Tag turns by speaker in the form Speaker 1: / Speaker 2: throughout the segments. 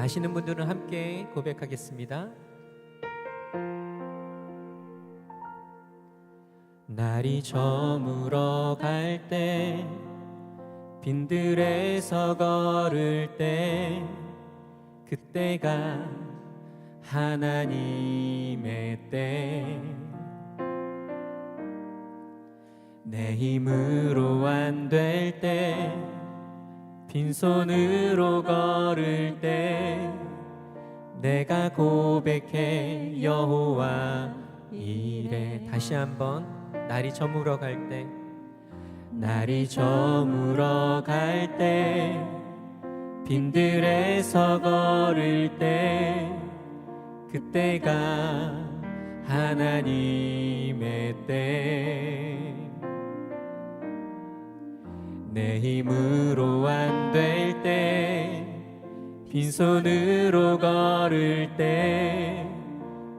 Speaker 1: 아시는 분들은 함께 고백하겠습니다. 날이 저물어 갈 때 빈들에서 걸을 때 그때가 하나님의 때 내 힘으로 안 될 때 빈손으로 걸을 때 내가 고백해 여호와 이래. 다시 한번 날이 저물어 갈 때 날이 저물어 갈 때 빈들에서 걸을 때 그때가 하나님의 때 내 힘으로 안 될 때 빈손으로 걸을 때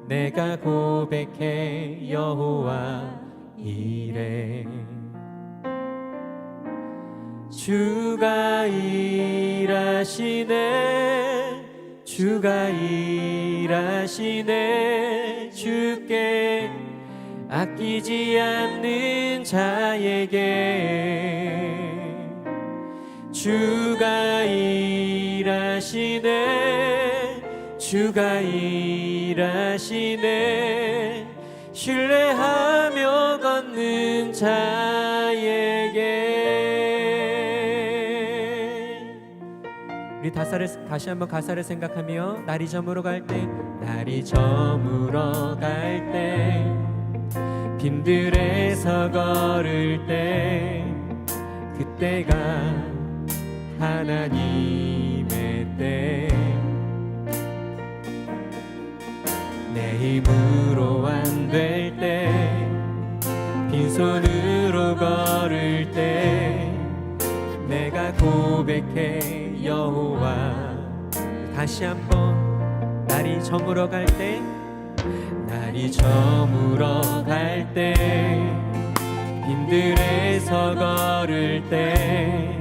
Speaker 1: 내가 고백해 여호와 이래. 주가 일하시네 주가 일하시네 주께 아끼지 않는 자에게 주가 일하시네. 주가 일하시네. 신뢰하며 걷는 자에게. 우리 다사를, 다시 한번 가사를 생각하며 날이 저물어 갈 때 날이 저물어 갈 때 빈들에서 걸을 때 그때가 하나님의 때내 힘으로 안 될 때 빈손으로 걸을 때 내가 고백해 여호와. 다시 한번 날이 저물어 갈 때 날이 저물어 갈 때 빈들에서 걸을 때그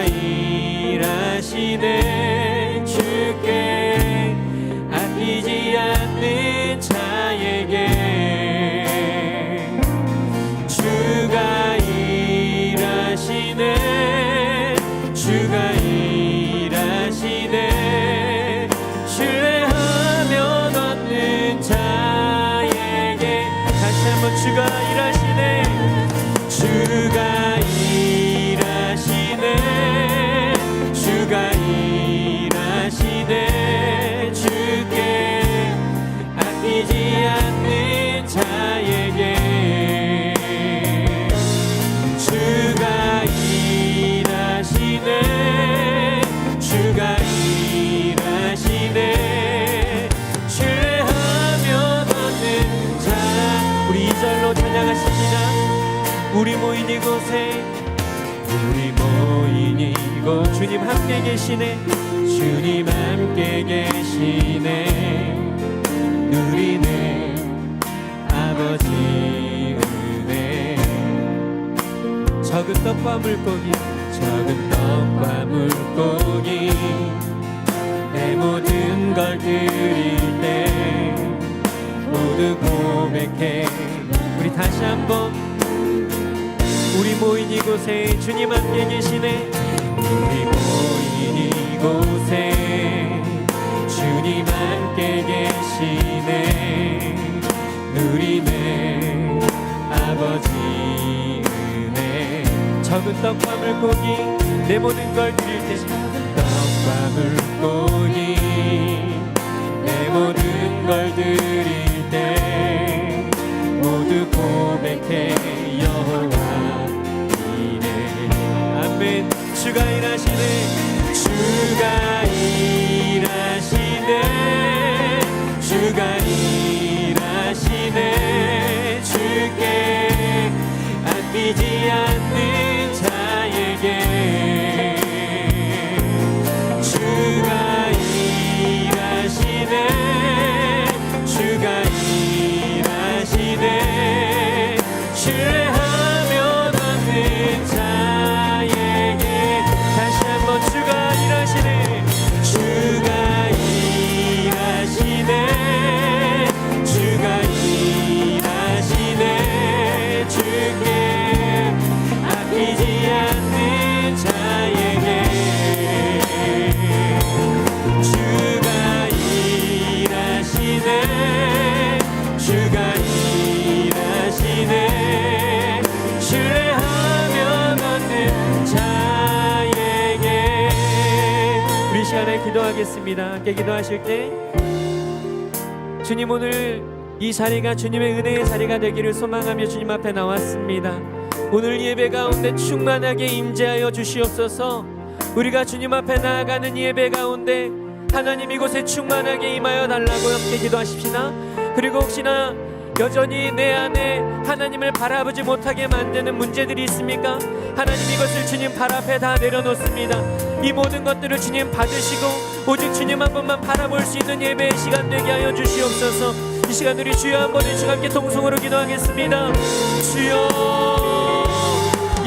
Speaker 1: 일 절로 찬양하십니다. 우리 모인 이곳에 우리 모인 이곳. 주님 함께 계시네. 주님 함께 계시네. 누리는 아버지 은혜. 적은 떡과 물고기 적은 떡과 물고기. 내 모든 걸 드릴 때 모두 고백해 우리 다시 한번 우리 모인 이곳에 주님 함께 계시네. 우리 모인 이곳에 주님 함께 계시네. 누리네 아버지 은혜 적은 떡과 물고기 내 모든 걸 드릴 때 떡과 물고기 내 모든 걸 드릴 때 모두 고백해 여호와. 이래 아멘 주가 일하시네. 주가 일하시네. 주가 일하시네. 주께 아끼지 않는 함께 기도하실 때 주님 오늘 이 자리가 주님의 은혜의 자리가 되기를 소망하며 주님 앞에 나왔습니다. 오늘 예배 가운데 충만하게 임재하여 주시옵소서. 우리가 주님 앞에 나아가는 예배 가운데 하나님 이곳에 충만하게 임하여 달라고 함께 기도하십시다. 그리고 혹시나 여전히 내 안에 하나님을 바라보지 못하게 만드는 문제들이 있습니까? 하나님 이것을 주님 발 앞에 다 내려놓습니다. 이 모든 것들을 주님 받으시고 오직 주님 한 번만 바라볼 수 있는 예배의 시간 되게 하여 주시옵소서. 이 시간 우리 주여 한 번에 주 함께 통성으로 기도하겠습니다. 주여,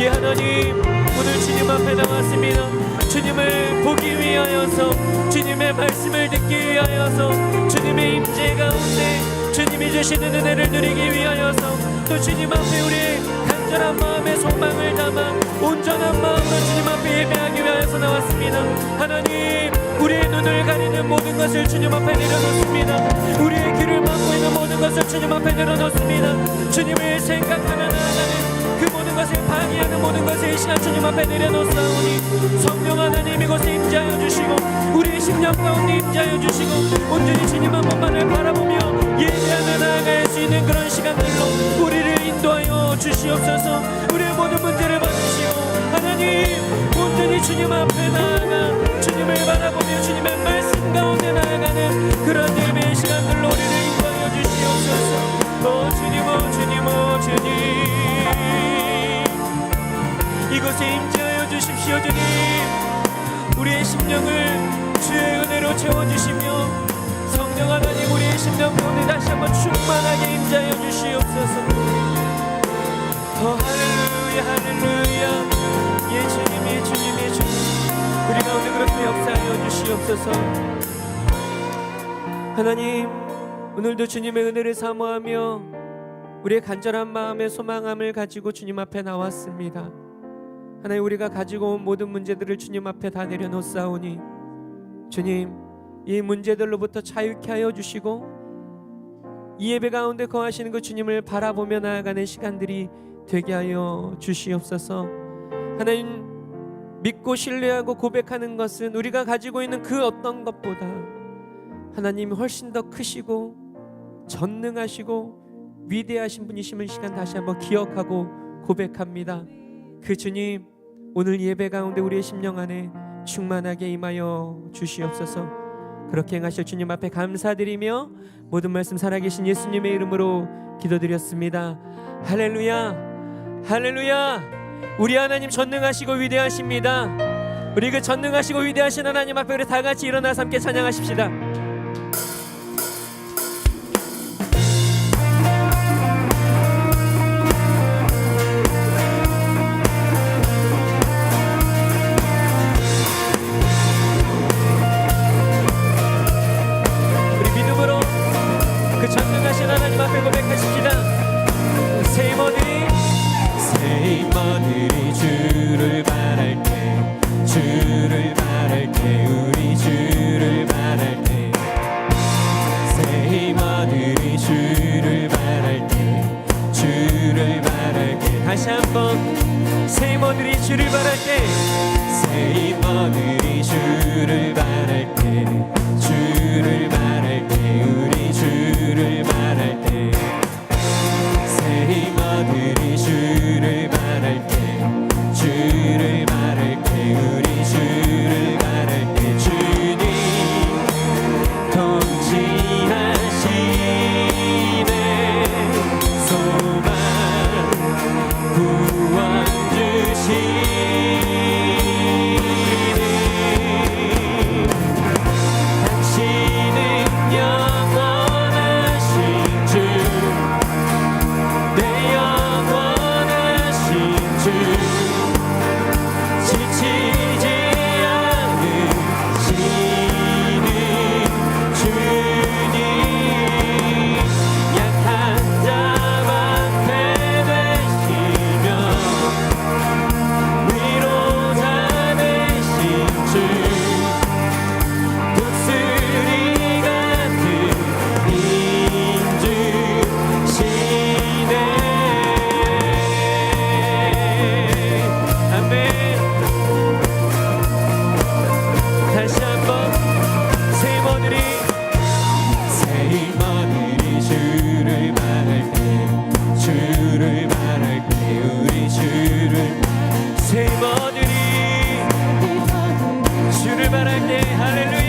Speaker 1: 예 하나님 오늘 주님 앞에 나왔습니다. 주님을 보기 위하여서 주님의 말씀을 듣기 위하여서 주님의 임재 가운데 주님이 주시는 은혜를 누리기 위하여서 또 주님 앞에 우리의 간절한 마음의 소망을 담아 온전한 마음으로 주님 앞에 예배하기 위하여서 나왔습니다. 하나님 우리의 눈을 가리는 모든 것을 주님 앞에 내려놓습니다. 우리의 귀를 막고 있는 모든 것을 주님 앞에 내려놓습니다. 주님을 생각하며 나아가는 그 모든 것을 방해하는 모든 것을 이 시간 주님 앞에 내려놓사오니 성령 하나님 이곳에 임재하여 주시고 우리의 심령 가운데 임재하여 주시고 온전히 주님 한 번만을 바라 나아갈 수 있는 그런 시간들로 우리를 인도하여 주시옵소서. 우리의 모든 문제를 받으시고 하나님 온전히 주님 앞에 나아가 주님을 바라보며 주님의 말씀 가운데 나아가는 그런 예배의 시간들로 우리를 인도하여 주시옵소서. 오 주님 오 주님 오 주님. 이곳에 임재하여 주십시오 주님. 우리의 심령을 주의 은혜로 채워주시며 성령 하나님 우리의 심령 가운데 주시옵소서 어 할렐루야 할렐루야 예 주님 예 주님 예 주님 우리 가운데 그렇게 역사하여 주시옵소서 하나님 오늘도 주님의 은혜를 사모하며 우리의 간절한 마음의 소망함을 가지고 주님 앞에 나왔습니다. 하나님 우리가 가지고 온 모든 문제들을 주님 앞에 다 내려놓사오니 주님 이 문제들로부터 자유케 하여 주시고 이 예배 가운데 거하시는 그 주님을 바라보며 나아가는 시간들이 되게 하여 주시옵소서 하나님 믿고 신뢰하고 고백하는 것은 우리가 가지고 있는 그 어떤 것보다 하나님이 훨씬 더 크시고 전능하시고 위대하신 분이심을 이 시간 다시 한번 기억하고 고백합니다. 그 주님 오늘 예배 가운데 우리의 심령 안에 충만하게 임하여 주시옵소서. 그렇게 행하실 주님 앞에 감사드리며 모든 말씀 살아계신 예수님의 이름으로 기도드렸습니다. 할렐루야, 할렐루야. 우리 하나님 전능하시고 위대하십니다. 우리 그 전능하시고 위대하신 하나님 앞에 우리 다 같이 일어나서 함께 찬양하십시다. 임원들이 주를 바랄 때 주를 바랄 때 다시 한번 새 임원들이 주를 바랄 때새 임원들이 주를 바랄 때 주를 바랄 때 우리 주를 바랄 때새 임원들이 주를 Hallelujah.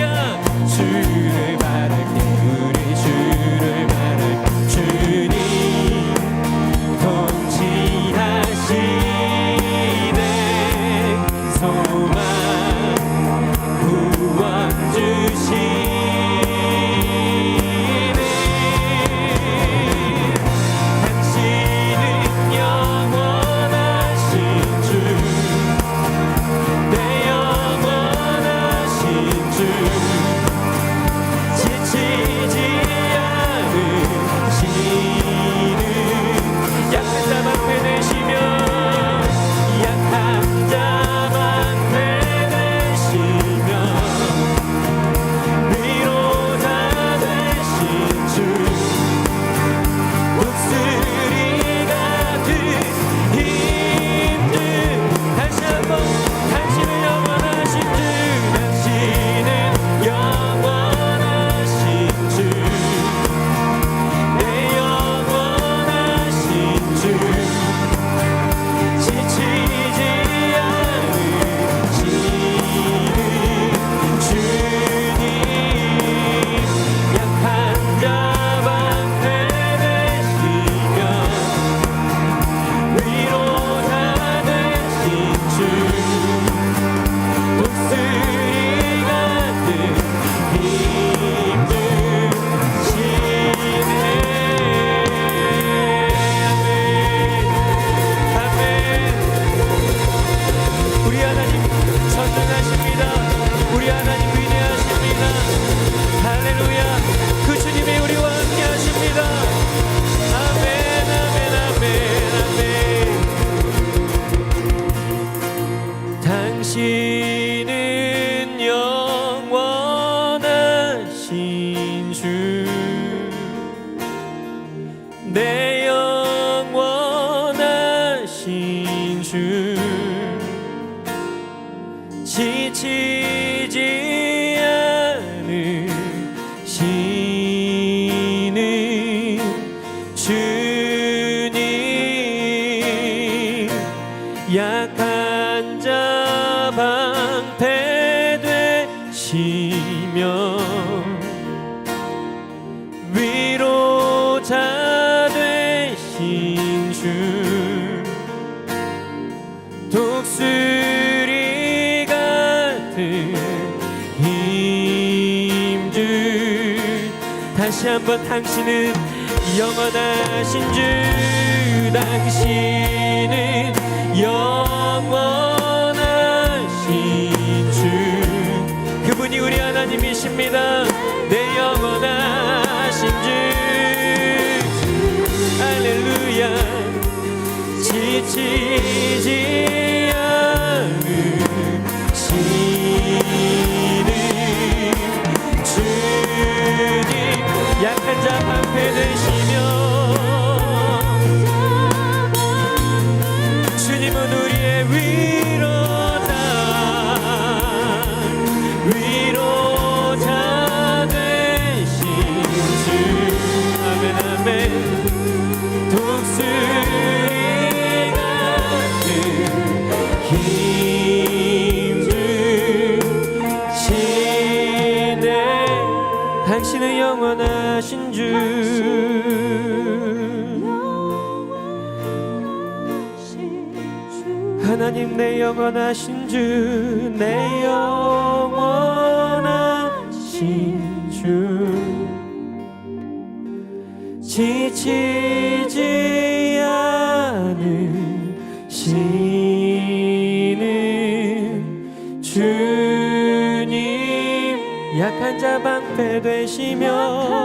Speaker 1: 않 한번 당신은 영원하신 주 당신은 영원하신 주 그분이 우리 하나님이십니다 주 하나님 내 영원하신 주 내 영원하신 주. 지치지 않으시는 주님. 약한 자 방패 되시며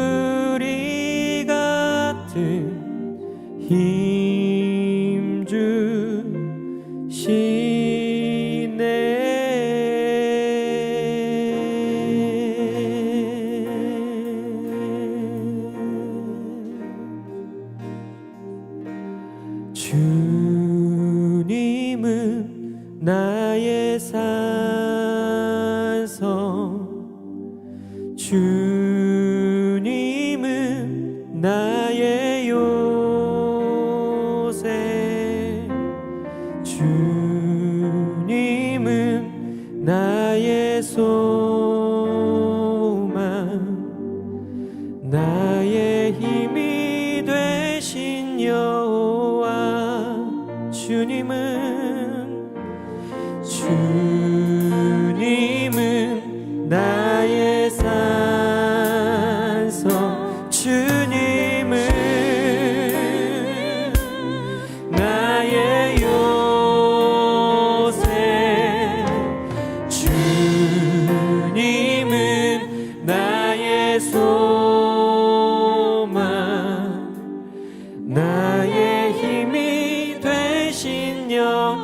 Speaker 1: 독수리 같은 힘 요새 주님은 나의 소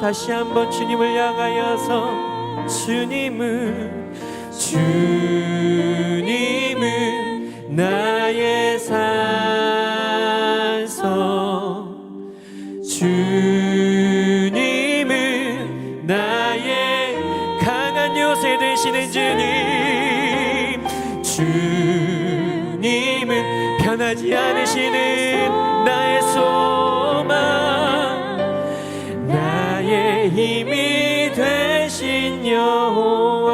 Speaker 1: 다시 한번 주님을 향하여서 주님은 주님은 나의 산성 주님은 나의 강한 요새 되시는 주님. 주님은 변하지 않으시는 나의 소망 힘이 되신 여호와